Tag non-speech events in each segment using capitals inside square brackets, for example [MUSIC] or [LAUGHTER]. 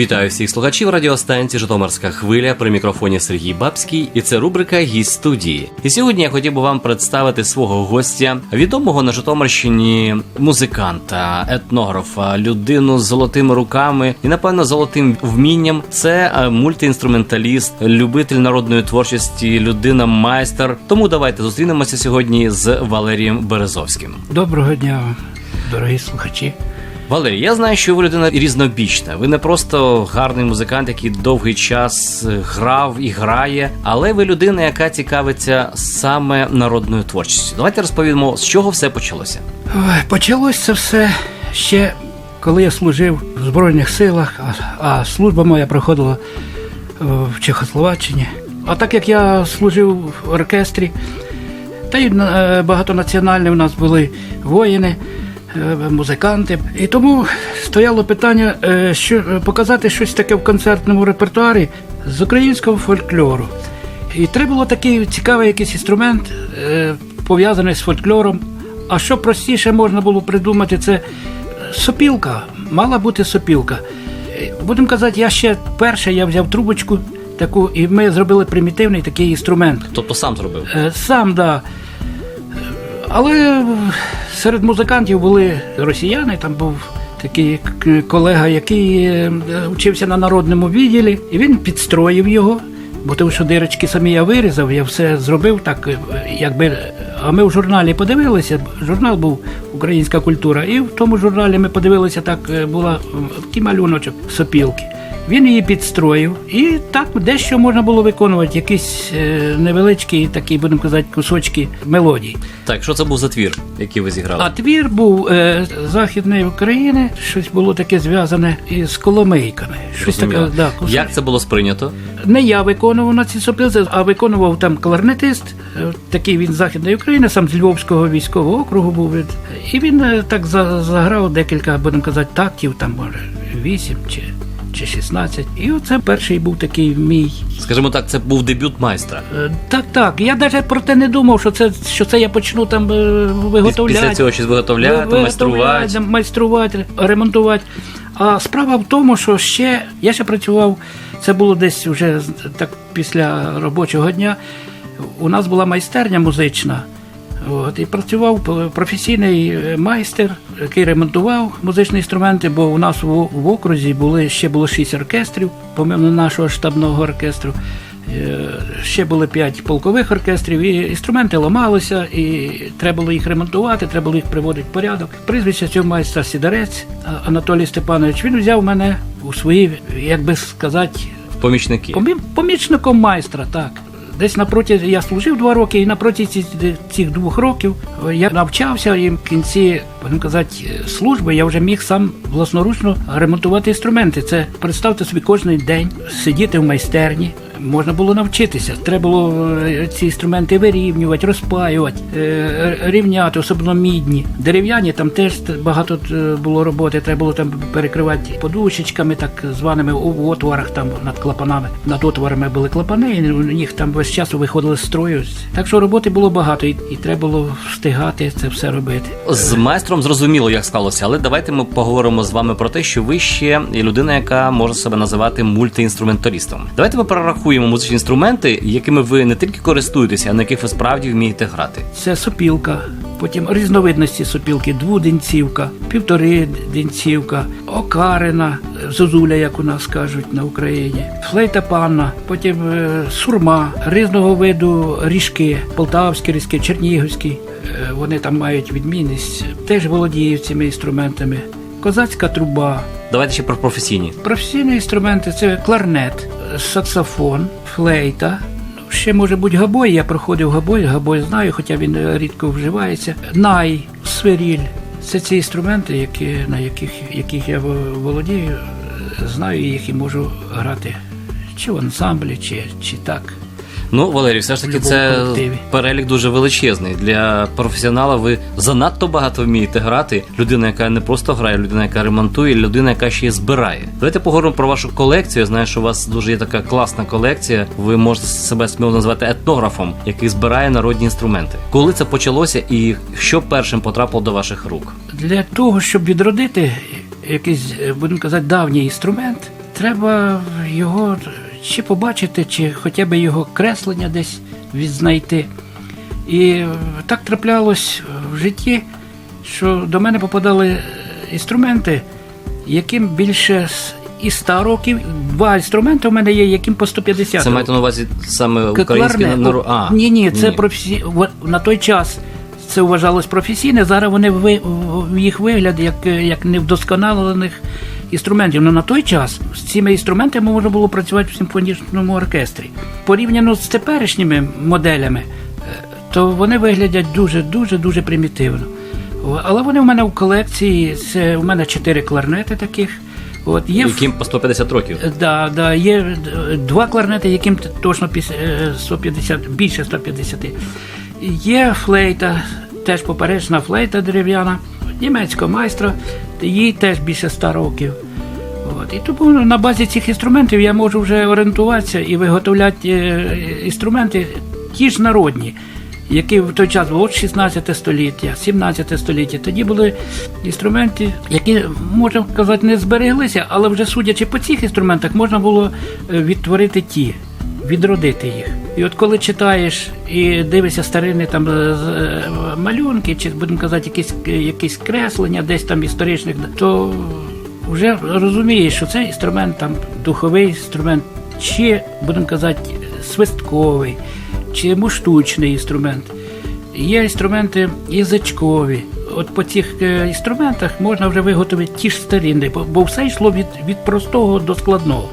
Вітаю всіх слухачів радіостанції Житомирська хвиля при мікрофоні Сергій Бабський, і це рубрика Гість студії. І сьогодні я хотів би вам представити свого гостя, відомого на Житомирщині музиканта, етнографа, людину з золотими руками і, напевно, золотим вмінням. Це е, мультиінструменталіст, любитель народної творчості, людина майстер. Тому давайте зустрінемося сьогодні з Валерієм Березовським. Доброго дня, дорогі слухачі. Валерій, я знаю, що ви людина різнобічна. Ви не просто гарний музикант, який довгий час е, грав і грає, але ви людина, яка цікавиться саме народною творчістю. Давайте розповімо, з чого все почалося. Це все ще коли я служив в Збройних силах, а, служба моя проходила е, в Чехословаччині. А так як я служив в оркестрі, та й е, багатонаціональні у нас були воїни, музиканти. І тому стояло питання, е, що е, показати щось таке в концертному репертуарі з українського фольклору. І треба було такий цікавий якийсь інструмент, е, пов'язаний з фольклором. А що простіше можна було придумати, це е, сопілка. Мала бути сопілка. Е, Будемо казати, я ще перше я взяв трубочку таку, і ми зробили примітивний такий інструмент. Тобто сам зробив. Е, Сам, да. Але серед музикантів були росіяни, там був такий колега, який е, вчився на народному відділі, і він підстроїв його. Бо тому що дирочки самі я вирізав, я все зробив так, е, якби. А ми в журналі подивилися, журнал був Українська культура, і в тому журналі ми подивилися, так е, була такий малюночок сопілки. Він її підстроїв, і так дещо можна було виконувати, якісь е, невеличкі такі, будемо казати, кусочки мелодій. Так, що це був за твір, який ви зіграли? А твір був е, західної України, щось було таке зв'язане із коломийками. Щось таке, да. Як це було сприйнято? Не я виконував на цій сопілці, а виконував там кларнетист, е, такий він з Західної України, сам з Львовського військового округу був. І він е, так за- заграв декілька, будемо казати, тактів, там може вісім чи, чи 16. І оце перший був такий мій. Скажімо так, це був дебют майстра. Е, Так, так. Я навіть про те не думав, що це що це я почну там е, виготовляти. Після цього щось виготовляти, Виготовляти, майструвати. майструвати, ремонтувати. А справа в тому, що ще я ще працював, це було десь вже так після робочого дня. У нас була майстерня музична. От, і працював професійний е, майстер, який ремонтував музичні інструменти, бо у нас в, в окрузі були ще було шість оркестрів, помимо нашого штабного оркестру. Е, Ще були п'ять полкових оркестрів, і інструменти ламалися, і треба було їх ремонтувати, треба було їх приводити в порядок. Прізвище цього майстра Сідарець Анатолій Степанович. Він взяв мене у свої, як би сказати, Помічники. помічником майстра, так. Десь напроти я служив два роки, і напроти цих двох років е, я навчався і в кінці, будемо казати, е, служби я вже міг сам власноручно ремонтувати інструменти. Це представте собі кожен день сидіти в майстерні. Можна було навчитися. Треба було е, ці інструменти вирівнювати, розпаювати, е, рівняти, особливо мідні. Дерев'яні там теж багато е, було роботи. Треба було там перекривати подушечками, так званими у отворах там над клапанами. Над отворами були клапани, і них там весь час виходили з строю. Так що роботи було багато, і, і треба було встигати це все робити. З майстром зрозуміло, як склалося, але давайте ми поговоримо з вами про те, що ви ще людина, яка може себе називати мультиінструменталістом. Давайте ми перерахуємо музичні інструменти, якими ви не тільки користуєтеся, а на яких ви справді вмієте грати. Це сопілка, потім різновидності сопілки, двуденцівка, півториденцівка, окарина, зозуля, як у нас кажуть на Україні, флейта панна, потім е, сурма, різного виду ріжки, полтавські різки, чернігівські. Е, Вони там мають відмінність, теж володіють цими інструментами. Козацька труба, Давайте ще про професійні. Професійні інструменти це кларнет, саксофон, флейта. ну, Ще може бути габой, я проходив габой, габой знаю, хоча він е, рідко вживається. Най, свиріль. Це ці інструменти, які, на яких, яких я во- володію, знаю їх і можу грати чи в ансамблі, чи, чи так. Ну, Валерій, все ж таки, це колективі. перелік дуже величезний. Для професіонала ви занадто багато вмієте грати. Людина, яка не просто грає, людина, яка ремонтує, людина, яка ще й збирає. Давайте поговоримо про вашу колекцію. Я знаю, що у вас дуже є така класна колекція. Ви можете себе сміло назвати етнографом, який збирає народні інструменти. Коли це почалося, і що першим потрапило до ваших рук? Для того, щоб відродити якийсь, е, будемо казати, давній інструмент, треба його чи побачити, чи хоча б його креслення десь відзнайти. І е, так траплялось в житті, що до мене попадали е, інструменти, яким більше і 100 років. Два інструменти у мене є, яким по 150 Це маєте на увазі саме кларнет. народ. А, ні, ні, це професі... во- на той час це вважалось професійне. Зараз вони в їх вигляд як, е, як невдосконалених інструментів. Ну на той час з цими інструментами можна було працювати в симфонічному оркестрі. Порівняно з теперішніми моделями, е, то вони виглядять дуже, дуже, дуже примітивно. Але вони в мене в колекції. Це у мене чотири кларнети таких. От є яким по 150 років. Да, да, є е, два кларнети, яким точно е, 150, більше 150. Є флейта, теж поперечна флейта дерев'яна, німецького майстра, їй теж більше 100 років. От. І тому на базі цих інструментів я можу вже орієнтуватися і виготовляти е, інструменти ті ж народні, які в той час було 16 століття, 17 століття. Тоді були інструменти, які, можна казати, не збереглися, але вже судячи по цих інструментах, можна було е, відтворити ті, відродити їх. І от коли читаєш і дивишся старинні там е, е, малюнки, чи будемо казати, якісь, якісь креслення, десь там історичних, то вже розумієш, що це інструмент там духовий інструмент, чи будемо казати, свистковий, чи штучний інструмент. Є інструменти язичкові. От по цих е, інструментах можна вже виготовити ті ж старінні, бо, бо все йшло від, від простого до складного.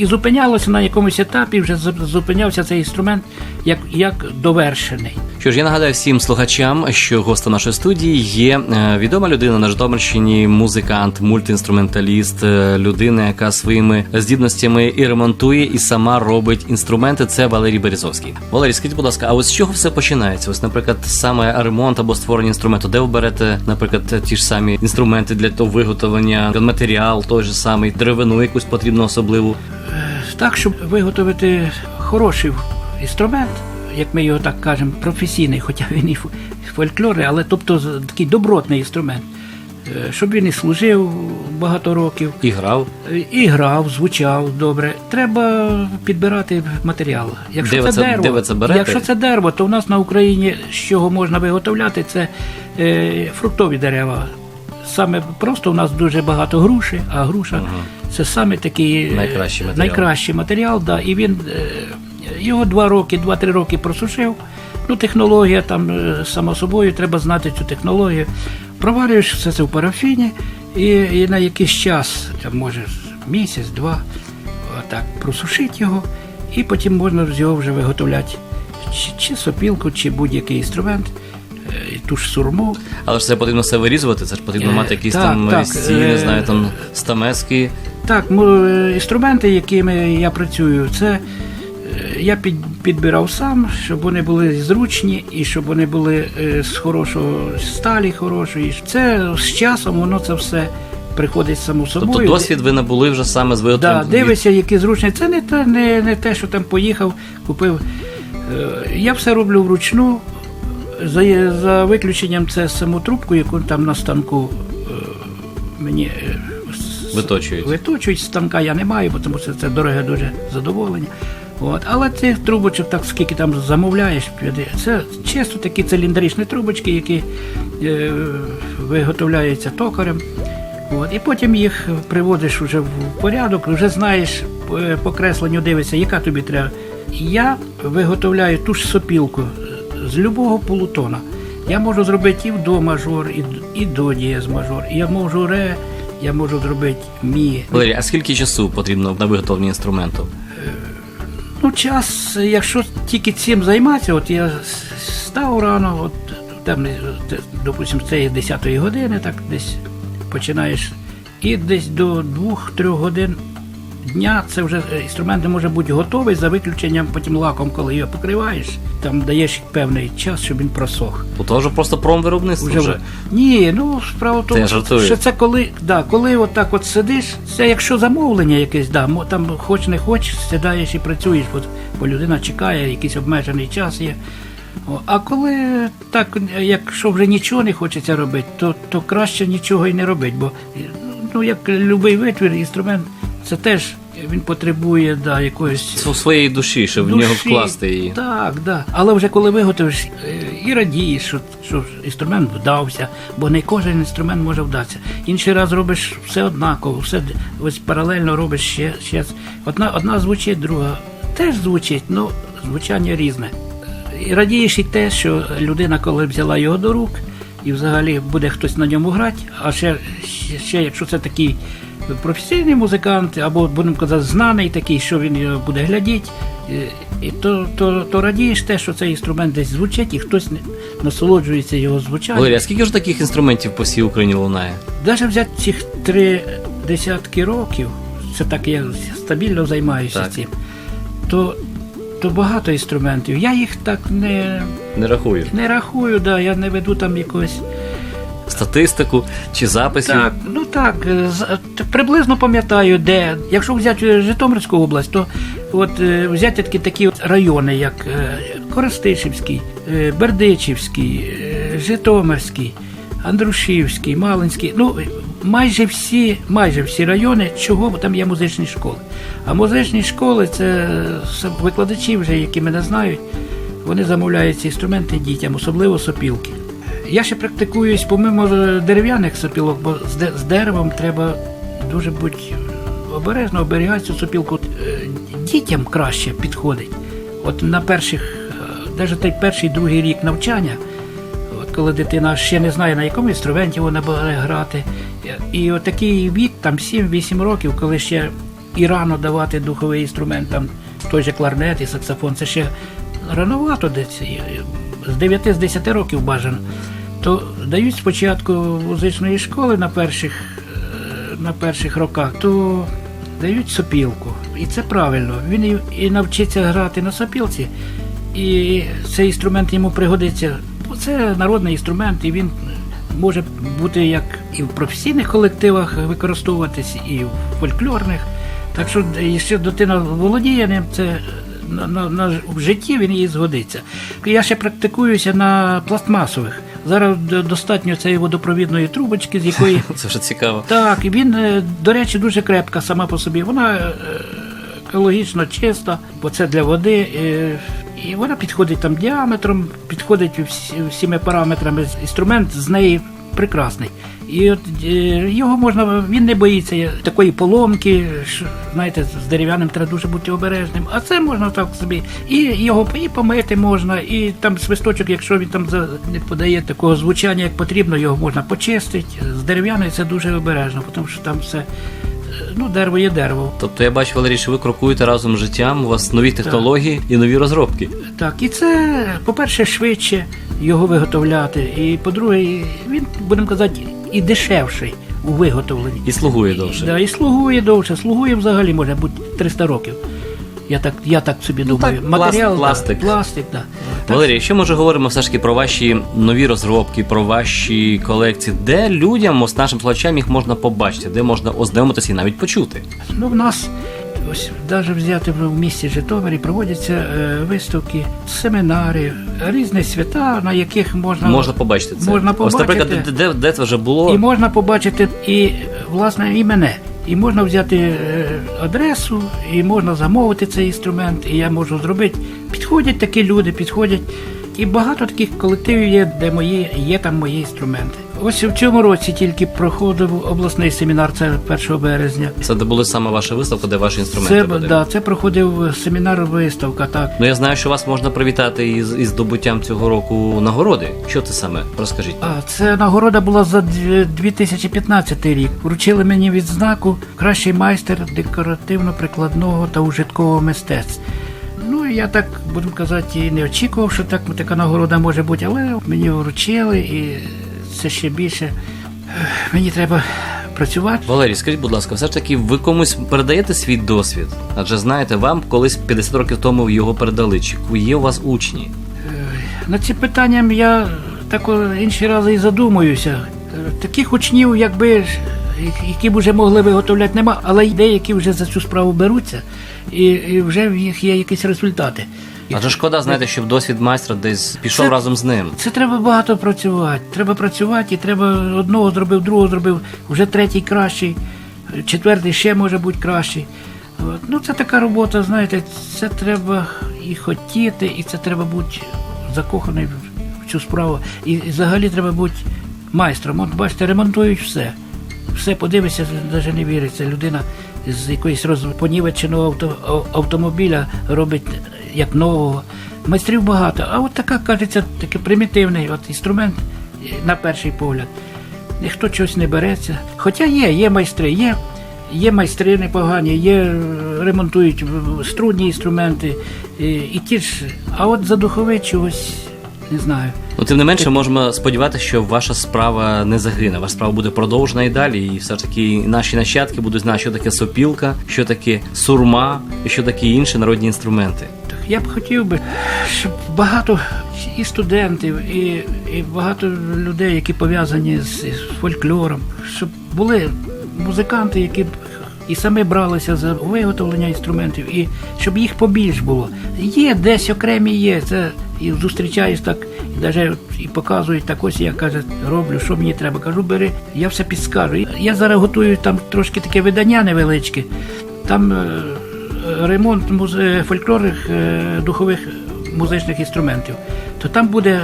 І зупинялося на якомусь етапі, вже зупинявся цей інструмент як, як довершений. Що ж, я нагадаю всім слухачам, що гостем нашої студії є е, відома людина на Житомирщині, музикант, мультиінструменталіст, е, людина, яка своїми здібностями і ремонтує, і сама робить інструменти. Це Валерій Березовський. Валерій, скажіть, будь ласка, а ось з чого все починається? Ось, наприклад, саме ремонт або створення інструменту, де ви берете, наприклад, ті ж самі інструменти для того виготовлення, матеріал той же самий, деревину якусь потрібну особливу. Так, щоб виготовити хороший інструмент, як ми його так кажемо, професійний, хоча він і фольклорний, але тобто такий добротний інструмент, е, щоб він і служив багато років, І грав. е, і грав, звучав добре. Треба підбирати матеріал. Якщо Де це, це- дерево, де ви це берете? якщо це дерево, то в нас на Україні з чого можна виготовляти, це е, фруктові дерева. Саме просто у нас дуже багато груші, а груша це саме такий е, Найкращий матеріал. найкращий матеріал, да, і він е, його два роки, два-три роки просушив. Ну, технологія там е, само собою, треба знати цю технологію. Проварюєш все це в парафіні і, і на якийсь час, там може місяць, два, отак просушити його, і потім можна з його вже виготовляти чи, чи сопілку, чи будь-який інструмент, е, ту ж сурму. Але ж це потрібно все вирізувати, це ж потрібно Е, мати якісь так, там так, різці, не знаю, там стамески. Так, інструменти, якими я працюю, це я під, підбирав сам, щоб вони були зручні і щоб вони були е, з хорошого сталі хорошої. Це з часом воно це все приходить само собою. Тобто досвід ви набули вже саме з Да, виготовленням. дивишся, які зручні. Це не те, не, не те, що там поїхав, купив. Е, Я все роблю вручну. За, за виключенням це саму трубку, яку там на станку е, мені Виточують. Виточують станка я не маю, тому що це дороге дуже задоволення. От. Але цих трубочок, так скільки там замовляєш, це чисто такі циліндричні трубочки, які е, виготовляються токарем. От. І потім їх приводиш вже в порядок, вже знаєш е, по кресленню дивишся, яка тобі треба. Я виготовляю ту ж сопілку з любого полутона. Я можу зробити і в до мажор, і, і до дієз мажор. Я можу ре, я можу зробити мі. Валерій, а скільки часу потрібно на виготовлення інструменту? Ну, час, якщо тільки цим займатися, от я став рано, от там, допустимо, допустим, це є 10 години, так десь починаєш, і десь до 2-3 годин дня це вже е, інструмент не може бути готовий за виключенням потім лаком, коли його покриваєш, там даєш певний час, щоб він просох. Ну, то вже просто промвиробництво вже. Вже... Ні, ну справа в тому, що це коли, да, коли от от сидиш, це якщо замовлення якесь, да, там хоч не хоч, сідаєш і працюєш, бо, бо людина чекає, якийсь обмежений час є. А коли так, якщо вже нічого не хочеться робити, то, то краще нічого і не робити, бо ну, як будь-який витвір, інструмент Це теж він потребує да, якоїсь Св- своєї душі, щоб в нього вкласти її. Так, да. Але вже коли виготовиш е, і радієш, що, що інструмент вдався, бо не кожен інструмент може вдатися. Інший раз робиш все однаково, все ось паралельно робиш ще, ще. Одна, одна звучить, друга теж звучить, ну звучання різне. І радієш і те, що людина, коли взяла його до рук, і взагалі буде хтось на ньому грати, а ще, ще, ще якщо це такий професійний музикант, або будемо казати, знаний такий, що він його буде глядіти, і- і то, то, то радієш те, що цей інструмент десь звучить, і хтось не- насолоджується його звучанням. Валерій, а скільки ж таких інструментів по всій Україні лунає? Навіть взяти цих три десятки років, це так я стабільно займаюся Так. цим, то, то багато інструментів. Я їх так не, Не рахую. не рахую, да, я не веду там якогось. Статистику чи записів? Так, ну так, приблизно пам'ятаю, де. Якщо взяти Житомирську область, то от е, взяти такі, такі райони, як е, Коростишівський, е, Бердичівський, Житомирський, Андрушівський, Малинський. Ну, майже всі, майже всі райони, чого там є музичні школи. А музичні школи це е, викладачі, вже, які мене знають, вони замовляють ці інструменти дітям, особливо сопілки. Я ще практикуюсь помимо е, дерев'яних сопілок, бо з, де- з деревом треба дуже бути обережно оберігати цю сопілку. Е, Дітям краще підходить. От на перших, навіть той перший другий рік навчання, коли дитина ще не знає, на якому інструменті вона буде грати. І от такий вік, там 7-8 років, коли ще і рано давати духовий інструмент, там той же кларнет і саксофон, це ще рановато десь, з 9 з 10 років бажано. То дають спочатку музичної школи на перших, е, на перших роках, то дають сопілку. І це правильно. Він і навчиться грати на сопілці, і цей інструмент йому пригодиться. Це народний інструмент, і він може бути як і в професійних колективах використовуватись, і в фольклорних. Так що, якщо дитина володіє ним, це на, на, на, в житті він їй згодиться. Я ще практикуюся на пластмасових. Зараз достатньо цієї водопровідної трубочки, з якої [LAUGHS] Це вже цікаво. так, він, е, до речі, дуже крепка сама по собі. Вона е, екологічно чиста, бо це для води. І вона підходить там діаметром, підходить всі- всіми параметрами. Інструмент з неї прекрасний. І от е, його можна, він не боїться такої поломки. знаєте, з дерев'яним треба дуже бути обережним. А це можна так собі. І його і помити можна, і там свисточок, якщо він там не подає такого звучання, як потрібно, його можна почистити. З дерев'яною це дуже обережно, тому що там все, ну, дерево є дерево. Тобто я бачу, Валерій, що ви крокуєте разом з життям, у вас нові технології і нові розробки. Так, і це, по-перше, швидше його виготовляти. І по-друге, він, будемо казати, і дешевший у виготовленні. І слугує довше. Да, і слугує довше. Слугує взагалі може бути 300 років. Я так, я так собі думаю. так, пласт- да, пластик. пластик, да. Так, Валерій, якщо ми вже говоримо все ж таки про ваші нові розробки, про ваші колекції, де людям, ось нашим слухачам їх можна побачити, де можна ознайомитися і навіть почути. Ну, в нас ось навіть взяти в місті Житомирі проводяться е, виставки, семінари, різні свята, на яких можна, Можна побачити це. Можна Ось, наприклад, побачити. де, де, де це вже було. І можна побачити і власне і мене. І можна взяти е, адресу, і можна замовити цей інструмент, і я можу зробити. Підходять такі люди, підходять. І багато таких колективів є, де мої, є там мої інструменти. Ось в цьому році тільки проходив обласний семінар, це 1 березня. Це де були саме ваша виставка, де ваші інструменти Це, були. да, це проходив семінар виставка, так. Ну я знаю, що вас можна привітати із, із здобуттям цього року нагороди. Що це саме? Розкажіть. А це нагорода була за 2015 рік. Вручили мені відзнаку кращий майстер декоративно-прикладного та ужиткового мистецтва. Ну, я так, будемо казати, і не очікував, що так, така нагорода може бути, але мені вручили і це ще більше. Мені треба працювати. Валерій, скажіть, будь ласка, все ж таки ви комусь передаєте свій досвід? Адже знаєте, вам колись 50 років тому його передали. Чи є у вас учні? Над цим питанням я так інші рази і задумуюся. Е, Таких учнів, якби які б вже могли виготовляти, нема, але деякі вже за цю справу беруться, і, і вже в їх є якісь результати. Адже шкода, знаєте, щоб досвід майстра десь пішов Це- разом з ним. Це треба багато працювати. Треба працювати, і треба одного зробив, другого зробив, вже третій кращий. четвертий ще може бути кращий. От. Ну, це така робота, знаєте, це треба і хотіти, і це треба бути закоханий в- цю справу. І, і взагалі треба бути майстром. От бачите, ремонтують все. Все подивишся, навіть не віриться. Людина з якоїсь розпонівеченого авто, ав- автомобіля робить як нового. Майстрів багато, а от така, кажеться, такий примітивний от інструмент е, на перший погляд. Ніхто чогось не береться. Хоча є, є майстри, є, є майстри непогані, є е, ремонтують струнні інструменти, і, і ті ж, а от за духовий чогось не знаю. Ну, тим не менше, можемо сподіватися, що ваша справа не загине. Ваша справа буде продовжена і далі. І все ж таки наші нащадки будуть знати, що таке сопілка, що таке сурма і що таке інші народні інструменти. Я б хотів би, щоб багато і студентів, і, і багато людей, які пов'язані з, з фольклором, щоб були музиканти, які б і самі бралися за виготовлення інструментів, і щоб їх побільш було. Є десь окремі є. Це і зустрічаюсь так, і навіть і показують так ось я каже, роблю, що мені треба. Кажу, бери, я все підскажу. Я зараз готую там трошки таке видання невеличке. Там е, ремонт фольклорних е, духових музичних інструментів, то там буде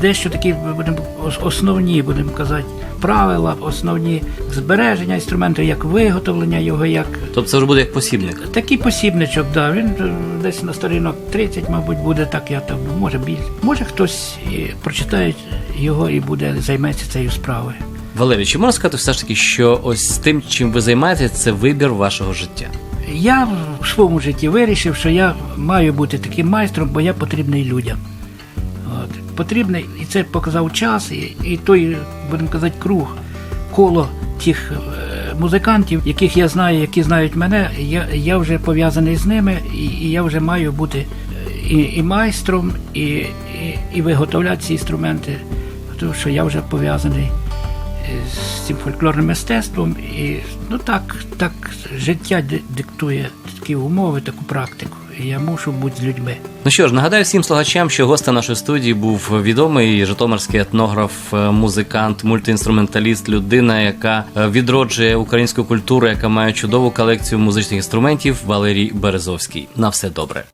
дещо такі будемо основні, будемо казати, правила, основні збереження інструменту, як виготовлення його, як Тобто це вже буде як посібник. такий посібничок, да, він е, десь на сторінок 30, мабуть, буде так, я там, може більше. Може хтось прочитає його і буде займеться цією справою. Валерій, чи можна сказати все ж таки, що ось тим, чим ви займаєтесь, це вибір вашого життя? Я в своєму житті вирішив, що я маю бути таким майстром, бо я потрібний людям. От. Потрібний, і це показав час, і, і той, будемо казати, круг, коло тих е, музикантів, яких я знаю, які знають мене, я, я вже пов'язаний з ними, і, і я вже маю бути е, і, і майстром, і, і, і виготовляти ці інструменти, тому що я вже пов'язаний з цим фольклорним мистецтвом. І ну так, так життя диктує такі умови, таку практику. Я мушу бути з людьми. Ну що ж, нагадаю всім слухачам, що гостем нашої студії був відомий житомирський етнограф, е, музикант, мультиінструменталіст, людина, яка е, відроджує українську культуру, яка має чудову колекцію музичних інструментів. Валерій Березовський. На все добре.